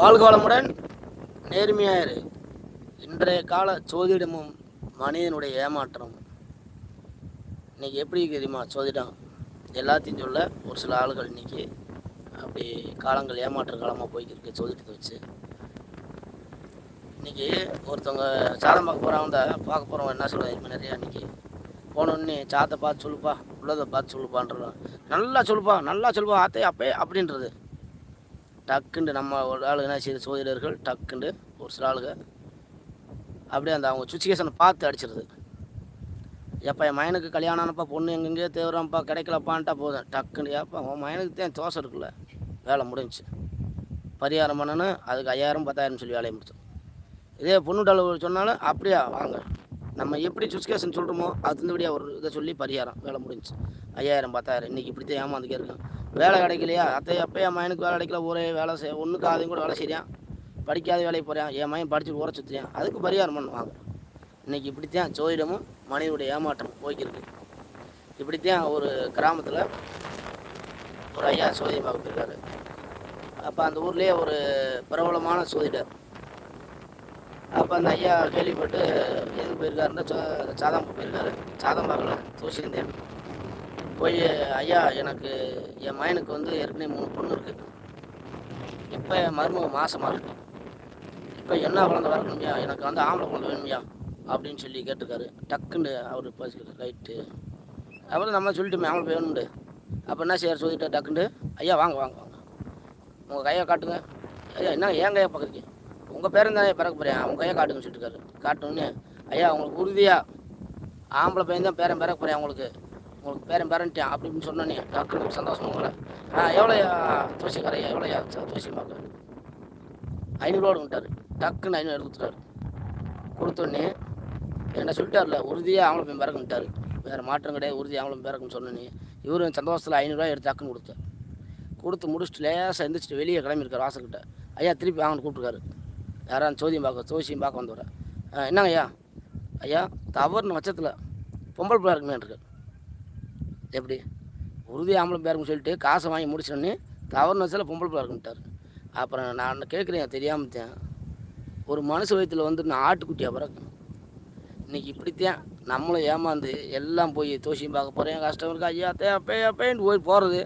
வாழ்க வளமுடன். நேர்மையாயிரு. இன்றைய கால சோதிடமும் மனிதனுடைய ஏமாற்றம் இன்னைக்கு எப்படி தெரியுமா? சோதிடம். எல்லாத்தையும் சொல்ல ஒரு சில ஆளுகள் இன்னைக்கு அப்படி காலங்கள் ஏமாற்ற காலமாக போய்க்கிருக்கு சோதிடத்தை வச்சு. இன்னைக்கு ஒருத்தவங்க சாதம் பார்க்க போகிறாங்க பார்க்க போகிறவங்க என்ன சொல்லுவாங்க நிறையா இன்னைக்கு? போனோடனே சாத்தை பார்த்து சொல்லுப்பா உள்ளதை பார்த்து சொல்லுப்பான்றான் நல்லா சொல்லுப்பா நல்லா சொல்லுப்பா ஆத்தே அப்பே அப்படின்றது. டக்குண்டு நம்ம ஒரு ஆளு என்ன செய்யுது? சோதிடர்கள் டக்குண்டு ஒரு சில ஆளுங்க அப்படியே அந்த அவங்க சுச்சுவேஷனை பார்த்து அடிச்சிருது. எப்போ என் மயனுக்கு கல்யாணம் ஆனப்பா பொண்ணு எங்கெங்கேயோ தேவைப்பா கிடைக்கலப்பான்ட்டா போதும். டக்குன்னு ஏப்பா உன் மயனுக்கு தான் தோசை இருக்குல்ல? வேலை முடிஞ்சு பரிகாரம் பண்ணணும் அதுக்கு ஐயாயிரம் பத்தாயிரம் சொல்லி வேலையை முடிச்சோம் இதே பொண்ணுட்டால் சொன்னாலும் அப்படியா வாங்க. நம்ம எப்படி சுச்சுவேஷன் சொல்கிறோமோ அது ஒரு இதை சொல்லி பரிகாரம் வேலை முடிஞ்சுச்சு ஐயாயிரம் பத்தாயிரம். இன்றைக்கி இப்படி தான் ஏமாந்துக்கே இருக்கேன். வேலை கிடைக்கலையா? அத்தை அப்போ என் மயனுக்கு வேலை கிடைக்கல ஒரே வேலை செய் ஒன்றுக்கு அதையும் கூட வேலை செய்யான் படிக்காத வேலைக்கு போகிறான் என் மயன் படிச்சுட்டு ஊற சுற்றுறேன் அதுக்கு பரிகாரம் பண்ணுவாங்க இன்றைக்கி இப்படித்தான் ஜோதிடமும் மனிதனுடைய ஏமாற்றம் போய்க்கிருக்கு. இப்படித்தான் ஒரு கிராமத்தில் ஒரு ஐயா சோதியம் பார்க்க அப்போ அந்த ஊர்லேயே ஒரு பிரபலமான சோதிடர். அப்போ அந்த ஐயா கேள்விப்பட்டு எதுக்கு போயிருக்காருன்னா சா- சாதம் போயிருக்காரு. சாதம் பார்க்கல தூசிந்தேன் போய் ஐயா எனக்கு என் மயனுக்கு வந்து ஏற்கனவே மூணு பொண்ணு இருக்குது இப்போ என் மருமக மாசமாக இருக்கு. இப்போ என்ன குழந்தை வரணும்யா எனக்கு வந்து ஆம்பளை குழந்தை வேணும்யா? அப்படின்னு சொல்லி கேட்டிருக்காரு. டக்குன்னு அவர் பேசிக்கிட்டு ரைட்டு. அப்புறம் நம்ம சொல்லிட்டுமே ஆம்பளை வேணுண்டு அப்போ என்ன செய்யார் சொல்லிட்டு டக்குண்டு ஐயா வாங்க வாங்க வாங்க. உங்கள் கையை காட்டுங்க. ஐயா என்ன ஏன் கையை பார்க்குறீங்க உங்கள் பேரன் தானே பிறக்க போகிறேன் அவங்க கையை காட்டுங்கன்னு சொல்லிட்டு காட்டுன்னு ஐயா உங்களுக்கு உறுதியாக ஆம்பளை பையன் தான் பேரன் பிறக்க போகிறேன் உங்களுக்கு. உங்களுக்கு பேரன் பேரன்ட்டேன் அப்படின்னு சொன்னோன்னே டக்குன்னு சந்தோஷம் உங்களை ஆ எவ்வளோயா தோசிக்காரையா எவ்வளோயா தோசி பார்க்க ஐநூறுவாடு விட்டார் டக்குன்னு ஐநூறு கொடுத்துட்டாரு. கொடுத்தோடனே என்ன சொல்லிட்டார்ல உறுதியாக ஆம்பளை பையன் பிறக்குன்ட்டார் வேறு மாற்றம் கிடையாது. உறுதி ஆம்பளை பிறக்குன்னு சொன்னோன்னே இவரும் சந்தோஷத்தில் ஐநூறுரூவா எடுத்து டக்குன்னு கொடுத்தார் கொடுத்து முடிச்சுட்டு லேசாக எந்திரிச்சிட்டு வெளியே கிளம்பியிருக்கார் வாசல்கிட்ட. ஐயா திருப்பி வாங்கன்னு கூப்பிட்டுருக்காரு. யாராவது சோதியம் பார்க்க சோசியம் பார்க்க வந்தவர. என்னங்க ஐயா? ஐயா தவறுன பட்சத்தில் பொம்பளை பிள்ளை இருக்குமே இருக்கு. எப்படி? உறுதி ஆம்பளை பேருக்குன்னு சொல்லிட்டு காசை வாங்கி முடிச்சோடனே தவறுன பட்சத்தில் பொம்பளை பிள்ளை இருக்குன்ட்டார் அப்புறம் நான் கேட்குறேன் தெரியாமல் தான் ஒரு மனுஷ வயிற்றுல வந்து நான் ஆட்டுக்குட்டியாக பிறக்கும் இன்னைக்கு இப்படித்தான் நம்மளும் ஏமாந்து எல்லாம் போய் தோசியம் பார்க்க போகிறேன் கஷ்டம் இருக்கா? ஐயா தே அப்பே அப்பேன்னு போய் போகிறது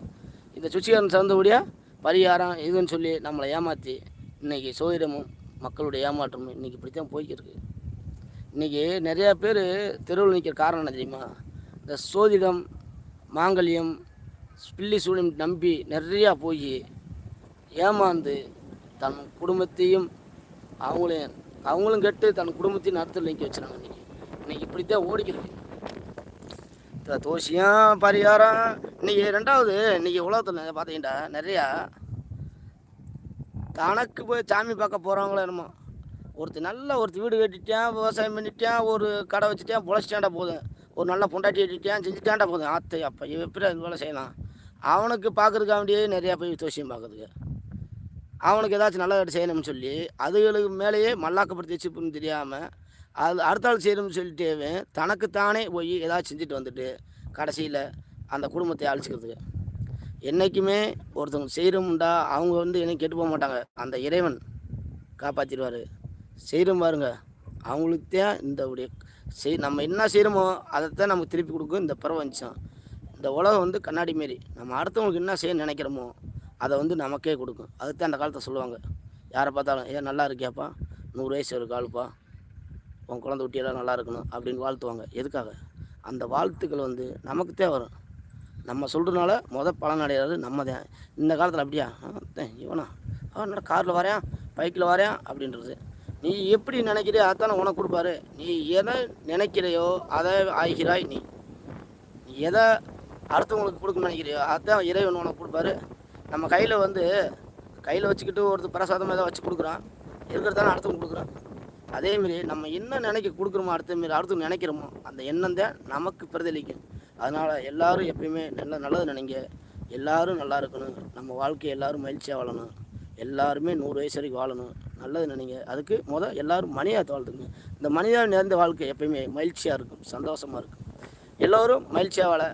இந்த சுச்சிகாரன் சேர்ந்தபடியாக பரிகாரம் இதுன்னு சொல்லி நம்மளை ஏமாற்றி இன்னைக்கு சோதிடமும் மக்களுடைய ஏமாற்றமும் இன்னைக்கு இப்படித்தான் போய்க்கிருக்கு. இன்றைக்கி நிறையா பேர் தெருவில் நிற்கிற காரணம் என்ன தெரியுமா? இந்த சோதிடம் மாங்கல்யம் பில்லி சூழம் நம்பி நிறையா போய் ஏமாந்து தன் குடும்பத்தையும் அவங்களையும் அவங்களும் கெட்டு தன் குடும்பத்தையும் நடத்தல் நிற்க வச்சுறாங்க இன்றைக்கி இன்றைக்கி இப்படித்தான் ஓடிக்கிறது தோசியம் பரிகாரம் இன்னைக்கு ரெண்டாவது இன்றைக்கி உலகத்தில் பார்த்தீங்கன்னா நிறையா தனக்கு போய் சாமி பார்க்க போகிறவங்கள என்னமோ. ஒருத்தர் நல்ல ஒருத்தர் வீடு கட்டிட்டேன் விவசாயம் பண்ணிட்டேன் ஒரு கடை வச்சுட்டேன் பொழைச்சிட்டாண்டா போதும் ஒரு நல்ல பொண்டாட்டி கட்டிட்டேன் செஞ்சுட்டாண்டா போதும் ஆத்தை அப்போ எப்படி அது வேலை செய்யலாம்? அவனுக்கு பார்க்கறதுக்காண்டியே நிறையா போய் தோசியம் பார்க்குறதுக்கு. அவனுக்கு ஏதாச்சும் நல்ல வேலை செய்யணும்னு சொல்லி அதுகளுக்கு மேலேயே மல்லாக்கப்படுத்தி வச்சுப்புன்னு தெரியாமல் அது அடுத்த ஆள் செய்யணும்னு சொல்லிட்டேவே தனக்குத்தானே போய் ஏதாச்சும் செஞ்சுட்டு வந்துட்டு கடைசியில் அந்த குடும்பத்தை அழிச்சிக்கிறதுக்கு. என்றைக்குமே ஒருத்தவங்க செய்கிறோம்டா அவங்க வந்து என்னையும் கெட்டு போக மாட்டாங்க. அந்த இறைவன் காப்பாற்றிடுவார் செய்கிறோம் பாருங்க. அவங்களுக்கு தான் இந்த உடைய செய் நம்ம என்ன செய்கிறோமோ அதைத்தான் நமக்கு திருப்பி கொடுக்கும் இந்த பிரபஞ்சம். இந்த உலகம் வந்து கண்ணாடி மாரி. நம்ம அடுத்தவங்களுக்கு என்ன செய்ய நினைக்கிறோமோ அதை வந்து நமக்கே கொடுக்கும். அதுதான் அந்த காலத்தை சொல்லுவாங்க. யாரை பார்த்தாலும் ஏன் நல்லா இருக்கியாப்பா? நூறு வயசு ஒரு காலுப்பா? உன் குழந்தை குட்டியெல்லாம் நல்லா இருக்கணும். அப்படின்னு வாழ்த்துவாங்க. எதுக்காக? அந்த வாழ்த்துக்கள் வந்து நமக்கு தேவை வரும். நம்ம சொல்கிறதுனால முத பலன் அடையாது நம்ம தான் இந்த காலத்தில் அப்படியா? இவனா? ஆ என்னடா காரில் வரேன் பைக்கில் வரேன் அப்படின்றது. நீ எப்படி நினைக்கிறியோ அதானே உனக்கு கொடுப்பாரு. நீ எதை நினைக்கிறையோ அதை ஆகிறாய் நீ. நீ எதை அடுத்தவங்களுக்கு கொடுக்க நினைக்கிறியோ அதான் இறைவன் உனக்கு கொடுப்பாரு. நம்ம கையில் வந்து கையில் வச்சுக்கிட்டு ஒருத்தர் பிரசாதம் ஏதோ வச்சு கொடுக்குறான். இருக்கிறதானே அடுத்தவங்க கொடுக்குறான். அதேமாரி நம்ம என்ன நினைக்க கொடுக்குறோமோ அடுத்த மாரி அடுத்து நினைக்கிறோமோ அந்த எண்ணம் தான் நமக்கு பிரதிபலிக்கும். அதனால் எல்லாரும் எப்பயுமே நல்ல நல்லது நினைங்க. எல்லாரும் நல்லா இருக்கணும். நம்ம வாழ்க்கை எல்லாரும் மகிழ்ச்சியாக வாழணும். எல்லாருமே நூறு வயசு வரைக்கும் வாழணும். நல்லது நினைங்க. அதுக்கு முதல் எல்லோரும் மணியாக வாழ்த்துங்க இந்த மனிதா நிறைந்த வாழ்க்கை எப்பயுமே மகிழ்ச்சியாக இருக்கும் சந்தோஷமாக இருக்கும். எல்லோரும் மகிழ்ச்சியாக வாழ